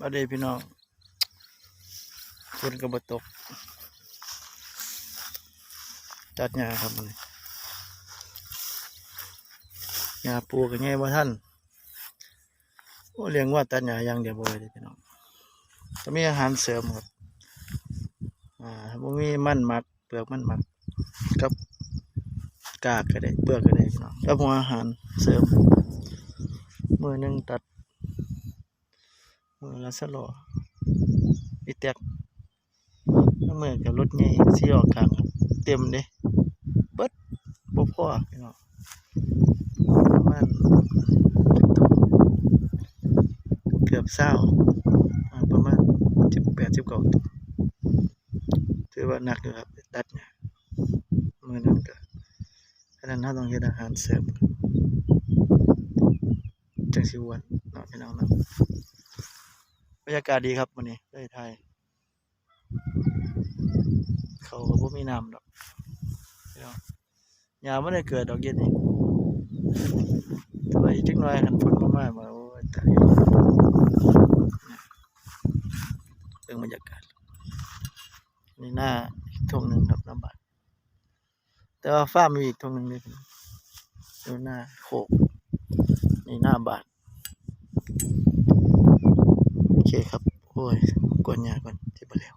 มาเด้พี่น้องฝนก็บ่ตกตัดหญ้าครับมันหญ้าปูกันไงบ่ท่านโอ้เลี้ยงว่าตัดหญ้าอย่างเดียวบ่ได้พี่น้องต้องมีอาหารเสริมครับอ่าบ่มีมันหมัก เปลือกมันหมักกับกากก็ได้เปลือกก็ได้พี่น้องแล้วหัวอาหารเสริมมือหนึ่งตัด มือละสโลอีแตกแล้วมือกับรถใหญ่สี่ออกกลางเต็มเด้เบิดบ่พอพี่น้องมาณเกือบเศร้าประมาณสิบแปดสิบเก้าถือว่าหนักอยู่ครับตัดเนี่ยมือหนึงก็ขนาดนั้นต้องเฮ็ดอาหารเสริมจังสิอ้วนเนาะพี่น้องเนาะ บรรยากาศดีครับวันนี้ได้ไทย เขาก็บ่มีน้ำดอกยามไม่ได้เกิดดอกเย็นนี่แต่ว่าอีกจักหน่อยคันฝนบ่มามาโอ้ยตายเรื่องบรรยากาศนี่หน้าอีกทงหนึ่งครับน้ำบาดแต่ว่าฟ้ามีอีกทงหนึ่งเลยพี่ดูหน้าโขกนี่หน้าบาด เคครับ โอ้ย กวนยาก่อนที่บ่แล้ว